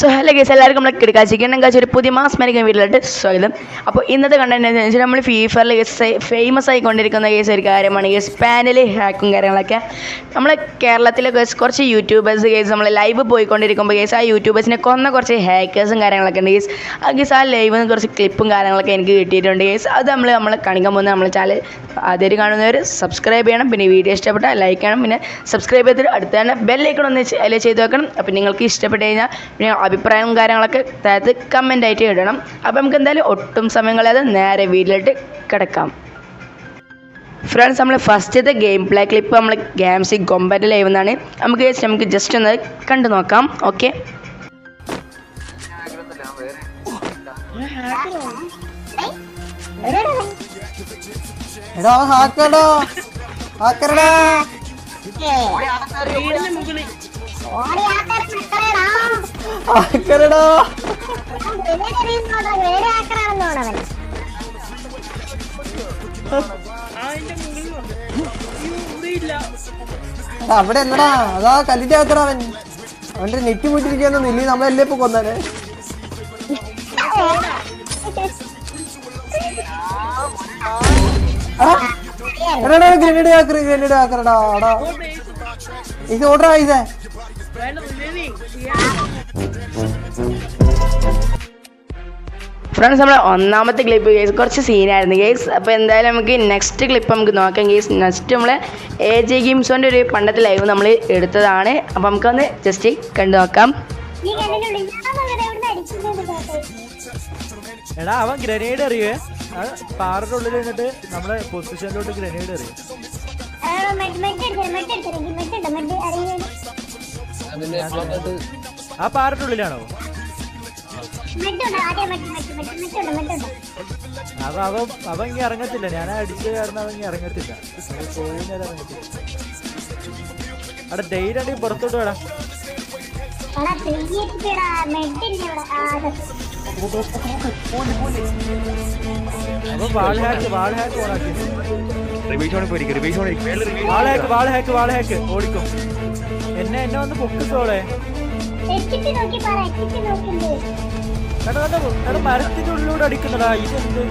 So hello guys എല്ലാവർക്കും നമ്മളെ കിടക്കാച്ചിരിക്കണം കാച്ച ഒരു പുതിയ മാസ് മരിക്കാൻ വീട്ടിലോട്ട് സ്വാഗതം. അപ്പോൾ ഇന്നത്തെ കണ്ടന്റ് എന്ന് വെച്ചാൽ നമ്മൾ ഫീഫറിൽ ഗേസ് ഫേമസ് ആയിക്കൊണ്ടിരിക്കുന്ന കേസ് ഒരു കാര്യമാണ്. ഗേസ് പാനൽ ഹാക്കും കാര്യങ്ങളൊക്കെ. നമ്മൾ കേരളത്തിലെ ഗേസ് കുറച്ച് യൂട്യൂബേഴ്സ് കേസ് നമ്മൾ ലൈവ് പോയിക്കൊണ്ടിരിക്കുമ്പോൾ കേസ് ആ യൂട്യൂബേഴ്സിനെ കൊന്ന കുറച്ച് ഹാക്കേഴ്സും കാര്യങ്ങളൊക്കെ ഉണ്ട് കേസ് ആ കേസ് ആ ലൈവിൽ നിന്ന് കുറച്ച് ക്ലിപ്പും കാര്യങ്ങളൊക്കെ എനിക്ക് കിട്ടിയിട്ടുണ്ട് കേസ് അത് നമ്മൾ നമ്മൾ കാണിക്കാൻ പോകുന്ന നമ്മൾ ചാനൽ ആദ്യമായിട്ട് കാണുന്നവർ സബ്സ്ക്രൈബ് ചെയ്യണം. പിന്നെ വീഡിയോ ഇഷ്ടപ്പെട്ടാൽ ലൈക്ക് ചെയ്യണം. പിന്നെ സബ്സ്ക്രൈബ് ചെയ്തിട്ട് അടുത്ത തന്നെ ബെല്ലൈക്കൺ ഒന്ന് അതിൽ ചെയ്ത് വെക്കണം. അപ്പോൾ നിങ്ങൾക്ക് ഇഷ്ടപ്പെട്ട് കഴിഞ്ഞാൽ പിന്നെ അഭിപ്രായവും കാര്യങ്ങളൊക്കെ താഴത്ത് കമന്റ് ആയിട്ട് ഇടണം. അപ്പോൾ നമുക്ക് എന്തായാലും ഒട്ടും സമയം കളയാതെ നേരെ വീട്ടിലോട്ട് കിടക്കാം. ഫ്രണ്ട്സ് നമ്മൾ ഫസ്റ്റത്തെ ഗെയിം പ്ലേ ക്ലിപ്പ് നമ്മൾ ഗെയിംസ് ഗൊമ്പന്റെ ലൈവ് എന്നാണ് നമുക്ക് നമുക്ക് ജസ്റ്റ് ഒന്ന് കണ്ടു നോക്കാം. ഓക്കെ എടാ അവൻ ഹാക്കടാ ഹാക്കറടാ ഹാക്കറടാ എടാ, അവിടെ എന്നടാ അതാ കല്ലിന്റെ അകത്തടാ അവൻ. അവന്റെ നെറ്റ് പോയിട്ടിരിക്കുന്നു നില്ലി. നമ്മളെല്ലേ ഇപ്പൊ കൊന്നാണ് ഗ്രനേഡ് ആക്കറ് ഗ്രനേഡ് ആക്കറടാ എടാ ഇത് ഓർഡർ ഫ്രണ്ട്സ് നമ്മുടെ ഒന്നാമത്തെ ക്ലിപ്പ് കേസ് കുറച്ച് സീനായിരുന്നു കേസ് അപ്പോൾ എന്തായാലും നമുക്ക് നെക്സ്റ്റ് ക്ലിപ്പ് നമുക്ക് നോക്കാം. കേസ് നെക്സ്റ്റ് നമ്മൾ എ ജെ ഗെയിംസോന്റെ ഒരു പണ്ടത്തെ ലൈവ് നമ്മൾ എടുത്തതാണ്. അപ്പോൾ നമുക്കൊന്ന് ജസ്റ്റ് കണ്ടു നോക്കാം. എടാ അവൻ ഗ്രനേഡ് എറിയേ. പാറയുടെ ഉള്ളിൽ നിന്നിട്ട് നമ്മളെ പൊസിഷനിലോട്ട് ഗ്രനേഡ് എറിയും. ആ പാറയുടെ ഉള്ളിലാണോ? അവ അവ അവൻ ഇങ്ങനെ ഇറങ്ങത്തില്ല. ഞാൻ അടിച്ചു കാരണം അവൻ ഇങ്ങനെ ഇറങ്ങത്തില്ല. പോകുന്നേരം ഇറങ്ങത്തില്ല. അവിടെ ഡെയിലി പുറത്തോട്ട് വേടാ. വാൾ ഹാക്ക് വാൾ ഹാക്ക് ഓണാക്കി wall hack wall hack wall hack. ഓടിക്കും. എന്നെ എന്നെ വന്ന് പൊക്കിക്കോളെ എടാ എടാ, എടാ മരത്തിന്റെ ഉള്ളിലൂടെ അടിക്കുന്നടാ ഇതെന്ത്?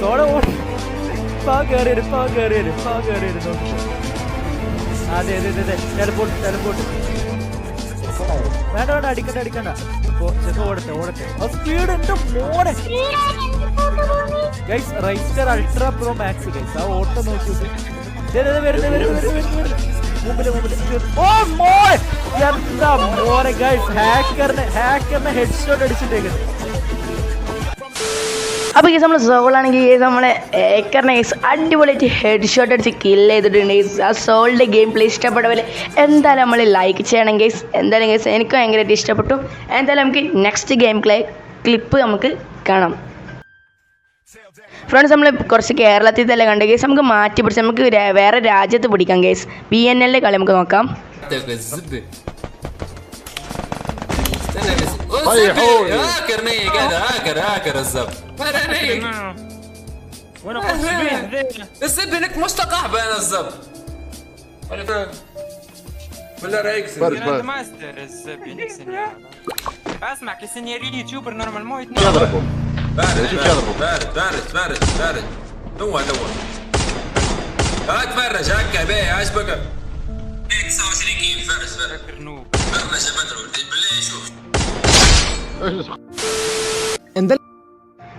സോള ഓടി. പാ കയറി വരും പാ കയറി വരും പാ കയറി വരും നോക്ക്. അതെ അതെ അതെ അതെ ടെലപ്പോട്ട് ടെലപ്പോട്ട് വേണ്ട വേണ്ട അടിക്കണ്ട അടിക്കണ്ട. ചെന്ന് ഓടട്ടെ ഓടട്ടെ. ആ സ്പീഡ് എന്റെ മോടെ ഗൈസ് റൈസ്റ്റർ അൾട്രാ പ്രോ മാക്സ് ഗൈസ് ആ ഓട്ടം നോക്കി എന്താ മോനെ ഗൈസ് ഹാക്കറിനെ ഹാക്കറിനെ ഹെഡ് ഷോട്ട് അടിച്ചിട്ടേക്കുന്നത് അപ്പോൾ കേസ് നമ്മൾ സോളാണെങ്കിൽ കേസ് നമ്മളെ ഏക്കറിനെ അടിപൊളിയായിട്ട് ഹെഡ് ഷോട്ട് അടിച്ച് കിൽ ചെയ്തിട്ടുണ്ട് ആ സോളിന്റെ ഗെയിം പ്ലേ ഇഷ്ടപ്പെട്ട എന്തായാലും നമ്മൾ ലൈക്ക് ചെയ്യണം കേസ് എന്തായാലും കേസ് എനിക്ക് ഭയങ്കരമായിട്ട് ഇഷ്ടപ്പെട്ടു. എന്തായാലും നമുക്ക് നെക്സ്റ്റ് ഗെയിം പ്ലേ ക്ലിപ്പ് നമുക്ക് കാണാം. ഫ്രണ്ട്സ് നമ്മൾ കുറച്ച് കേരളത്തിൽ തന്നെ കണ്ട കേസ് നമുക്ക് മാറ്റി പിടിച്ച് നമുക്ക് രാ- വേറെ രാജ്യത്ത് പിടിക്കാം കേസ് ബി എൻ എല്ലിൻ്റെ കളി നമുക്ക് നോക്കാം الزبده استنى بس هاكر هاكر نيك هذا هاكر هاكر الزب هذا نيك وانا قلت شبيه ذي الزب هناك مستقح بين الزب ولا رايك جراند ماستر الزبي نيكسن يا اسمع كسنيري يوتيوبر نورمال مو يتنين بارد بارد بارد بارد بارد هو هو هات فرج هكا بيه عجبك 29 كيلو فرج فرج. فرج يا بدر بالله شوف.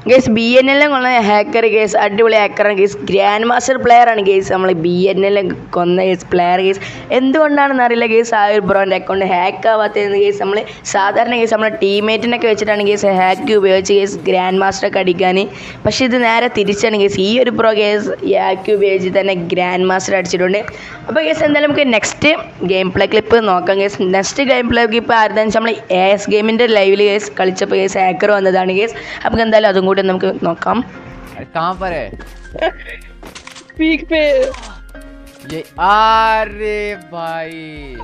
ഗേസ് ബി എൻ എൽ കൊന്ന ഹാക്കർ കേസ് അടിപൊളി ഹാക്കറാണ് കേസ് ഗ്രാൻഡ് മാസ്റ്റർ പ്ലെയർ ആണ് കേസ് നമ്മൾ ബി എൻ എൽ കൊന്ന കേസ് പ്ലെയർ കേസ് എന്തുകൊണ്ടാണെന്ന് അറിയില്ല കേസ് ആ ഒരു ബ്രോന്റെ അക്കൗണ്ട് ഹാക്ക് ആവാത്തതെന്ന് കേസ് നമ്മൾ സാധാരണ കേസ് നമ്മളെ ടീമേറ്റിനൊക്കെ വെച്ചിട്ടാണ് കേസ് ഹാക്ക് ഉപയോഗിച്ച് കേസ് ഗ്രാൻഡ് മാസ്റ്റർ ഒക്കെ അടിക്കാൻ പക്ഷേ ഇത് നേരെ തിരിച്ചാണ് കേസ് ഈ ഒരു പ്രോ ഈ ഹാക്ക് ഉപയോഗിച്ച് തന്നെ ഗ്രാൻഡ് മാസ്റ്റർ അടിച്ചിട്ടുണ്ട്. അപ്പോൾ കേസ് എന്തായാലും നമുക്ക് നെക്സ്റ്റ് ഗെയിം പ്ലേ ക്ലിപ്പ് നോക്കാം guys next game play clip ആയിരുന്നു നമ്മൾ എ എസ് ഗെയിമിന്റെ ലൈവിൽ കേസ് കളിച്ചപ്പോൾ കേസ് ഹാക്കർ വന്നതാണ് കേസ് നമുക്ക് എന്തായാലും അതും കൂടി നമുക്ക് നോക്കാം कहाँ पर है पीक पे ये अरे भाई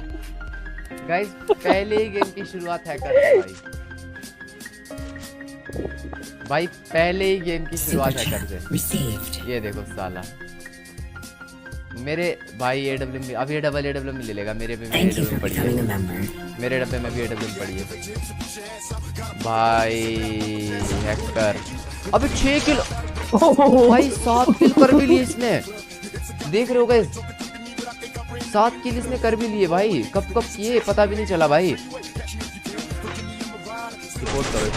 गाइस पहले ही गेम की शुरुआत है कर भाई भाई पहले ही गेम की शुरुआत है कर से ये देखो साला मेरे भाई ए डब्ल्यू में अब ये डबल ए डब्ल्यू ले लेगा मेरे पे ए डब्ल्यू पड़ी है। मेरे डब्बे में भी ए डब्ल्यू पड़ी है। भाई हैकर अबे छह किलो भाई सात किल कर भी लिए इसने। देख रहे हो गाइस सात किल इसने कर भी लिए भाई। कब कब किए पता भी नहीं चला भाई। रिपोर्ट करो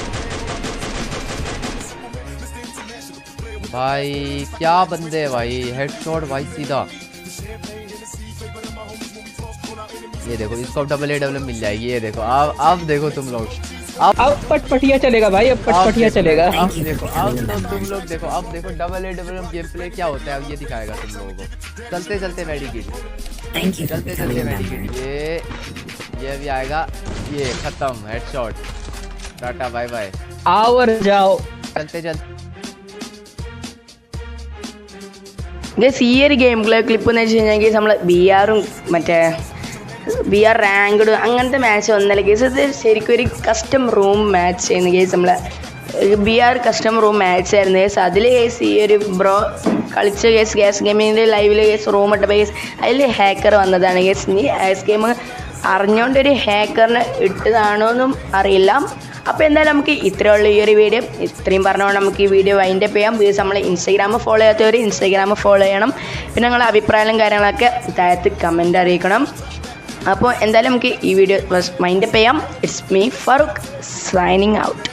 भाई क्या बंदे हैं भाई? हेडशॉट भाई सीधा। ये देखो इसको डबल ए डबल मिल जाएगी ये देखो अब अब देखो तुम लोग अब अब पटपटिया चलेगा भाई अब अब पटपटिया देखो, चलेगा अब देखो अब तो तुम लोग देखो अब देखो double A double game play क्या होता है अब ये दिखाएगा तुम लोगों को चलते चलते मेडिकेट चलते चलते मेडिकेट ये ये भी आएगा ये खत्म हेडशॉट टाटा बाय बाय आओ और जाओ चलते चलते ഗൈസ് ഈ ഒരു ഗെയിം പ്ലേ ക്ലിപ്പ് എന്ന് വെച്ച് കഴിഞ്ഞാൽ ഗേസ് നമ്മൾ ബി ആറും മറ്റേ ബി ആർ റാങ്ക്ഡ് അങ്ങനത്തെ മാച്ച് ഒന്നല്ല കേസ് ഇത് ശരിക്കും ഒരു കസ്റ്റം റൂം മാച്ച് ചെയ്യുന്ന കേസ് നമ്മളെ. B R custom room match ആയിരുന്നു കേസ് അതിൽ കേസ് ഈ ഒരു ബ്രോ കളിച്ച കേസ് ഗ്യാസ് ഗെയിമിന്റെ ലൈവിൽ കേസ് റൂം ഇട്ടപ്പോൾ കേസ് അതിൽ ഹാക്കർ വന്നതാണ് കേസ് നീ ഗ്യാസ് ഗെയിം അറിഞ്ഞുകൊണ്ട് ഒരു ഹാക്കറിനെ ഇട്ടതാണോ എന്നും അറിയില്ല. അപ്പോൾ എന്തായാലും നമുക്ക് ഇത്രയുള്ള ഈ ഒരു വീഡിയോ ഇത്രയും പറഞ്ഞുകൊണ്ട് നമുക്ക് ഈ വീഡിയോ വൈൻഡപ്പ് ചെയ്യാം. ബീസ് നമ്മൾ ഇൻസ്റ്റാഗ്രാം ഫോളോ ചെയ്യാത്തവർ ഇൻസ്റ്റാഗ്രാം ഫോളോ ചെയ്യണം. പിന്നെ നിങ്ങളുടെ അഭിപ്രായങ്ങളും കാര്യങ്ങളൊക്കെ താഴത്ത് കമന്റ് അറിയിക്കണം. അപ്പോൾ എന്തായാലും നമുക്ക് ഈ വീഡിയോ മൈൻഡപ്പ് ചെയ്യാം. It's me Farooq signing out